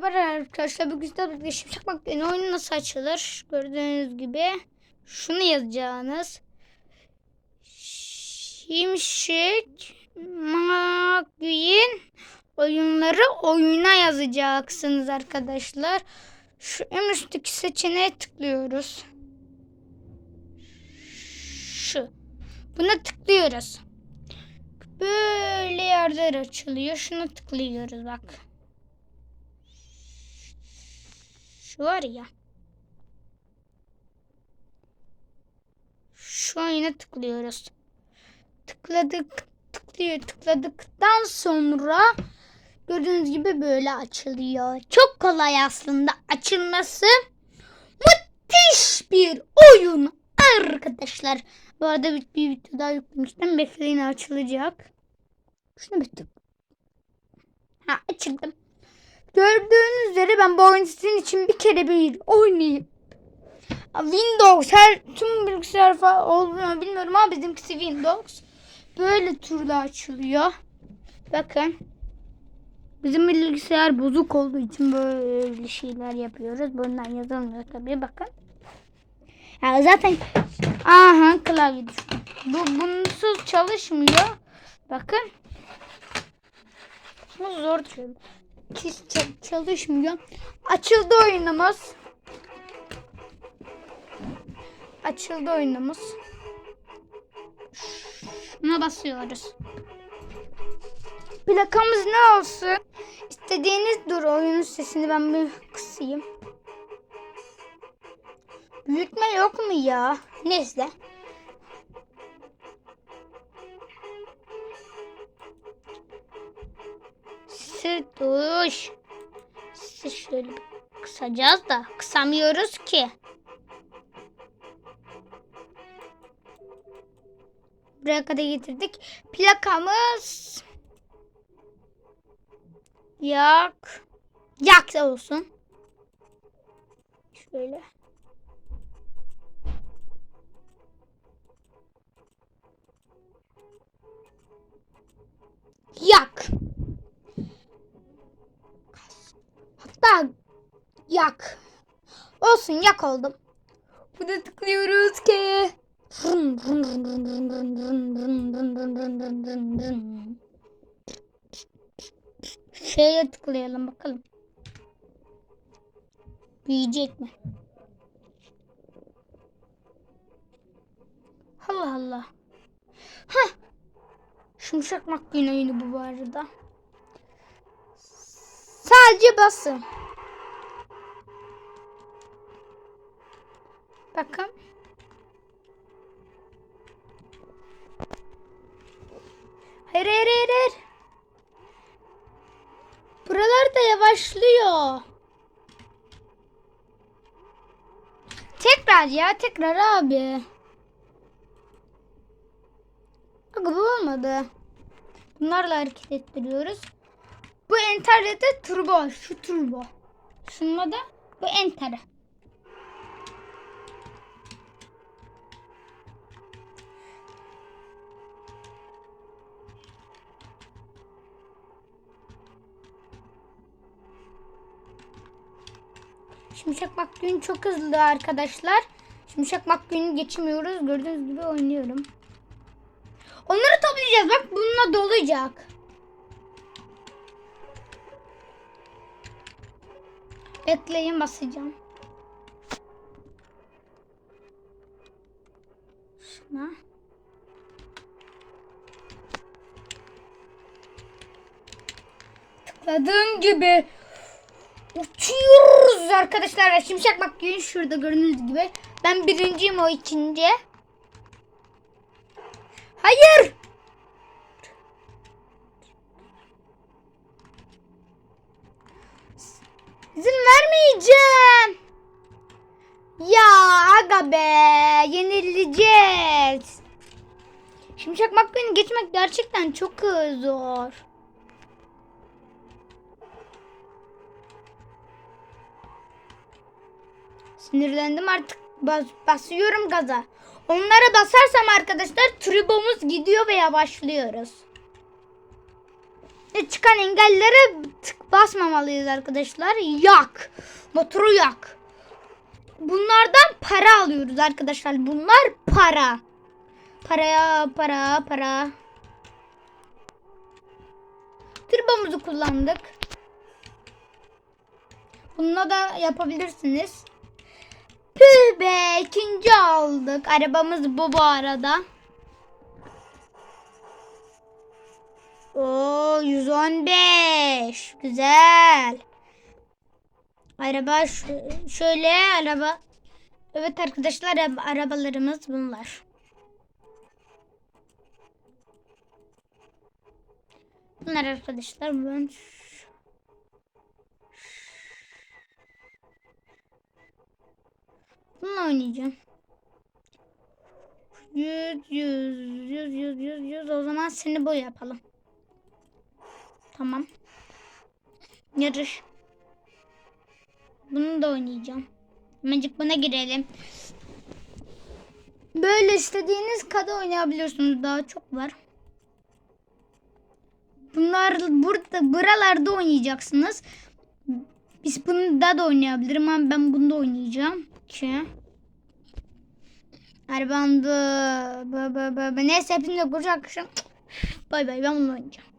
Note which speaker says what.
Speaker 1: Merhaba arkadaşlar bugün sizlerle birlikte Şimşek McQueen oyunu nasıl açılır? Gördüğünüz gibi şunu yazacağınız Şimşek McQueen oyunları oyuna yazacaksınız arkadaşlar. Şu en üstteki seçeneğe tıklıyoruz. Şu. Buna tıklıyoruz. Böyle yerler açılıyor. Şunu tıklıyoruz bak. Şu var ya. Şu oyuna tıklıyoruz. Tıkladık, tıklıyor, tıkladıktan sonra gördüğünüz gibi böyle açılıyor. Çok kolay aslında açılması. Müthiş bir oyun arkadaşlar. Bu arada bir, bir video daha yüklemiştim. Bekleyin açılacak. Şunu bir tık. Ha açıldım. Gördüğünüz üzere ben bu oyunu sizin için bir kere bir oynayayım. Windows her tüm bilgisayar falan olduğunu bilmiyorum ama bizimkisi Windows. Böyle türlü açılıyor. Bakın. Bizim bilgisayar bozuk olduğu için böyle şeyler yapıyoruz. Bundan yazılmıyor tabii bakın. Ya zaten aha klavye. Bu bunsuz çalışmıyor. Bakın. Bu zor çalışıyor çalışmıyor. Açıldı oyunumuz. Açıldı oyunumuz. Şuna basıyoruz. Plakamız ne olsun? İstediğiniz dur oyunun sesini ben bir kısayım. Büyütme yok mu ya? Neyse. Duş. Sizi şöyle bir kısacağız da kısamıyoruz ki. Buraya kadar getirdik. Plakamız yak yak da olsun. Şöyle. Yak. Yak. Olsun yak oldum. Buna tıklıyoruz ki. Şeye tıklayalım bakalım. Büyüyecek mi? Allah Allah. Heh. Şumşak makine oyunu bu bu arada. Sadece basın. Bakın. Hayır hayır hayır. hayır. Buralar da yavaşlıyor. Tekrar ya tekrar abi. Bak bu olmadı. Bunlarla hareket ettiriyoruz. Bu enterde de turbo. Şu turbo. Şununla da bu enter. Şimşek McQueen çok hızlı arkadaşlar. Şimşek McQueen'i geçmiyoruz. Gördüğünüz gibi oynuyorum. Onları toplayacağız. Bak bununla dolacak. Bekleyin basacağım. Şuna. Tıkladığım gibi uçuyoruz arkadaşlar. Şimşek bak gün şurada gördüğünüz gibi. Ben birinciyim o ikinci. Hayır. İzin vermeyeceğim. Ya aga be yenileceğiz. Şimşek McQueen'i geçmek gerçekten çok zor. Sinirlendim artık bas, basıyorum gaza. Onlara basarsam arkadaşlar tribomuz gidiyor ve yavaşlıyoruz. Ve çıkan engellere tık basmamalıyız arkadaşlar. Yak. Motoru yak. Bunlardan para alıyoruz arkadaşlar. Bunlar para. Paraya para para. Turbomuzu kullandık. Bununla da yapabilirsiniz. Püh be ikinci aldık. Arabamız bu bu arada. Oo 115. Güzel. Araba şöyle araba. Evet arkadaşlar araba- arabalarımız bunlar. Bunlar arkadaşlar ben Bununla oynayacağım. 100 100 100 100 100 100 o zaman seni boy yapalım. Tamam. Yarış. Bunu da oynayacağım. Hemencik buna girelim. Böyle istediğiniz kadar oynayabiliyorsunuz. Daha çok var. Bunlar burada buralarda oynayacaksınız. Biz bunda da oynayabilirim ama ben bunda oynayacağım ki. Arabamda. Neyse hepinize kucak akşam. Bay bay ben bunu oynayacağım.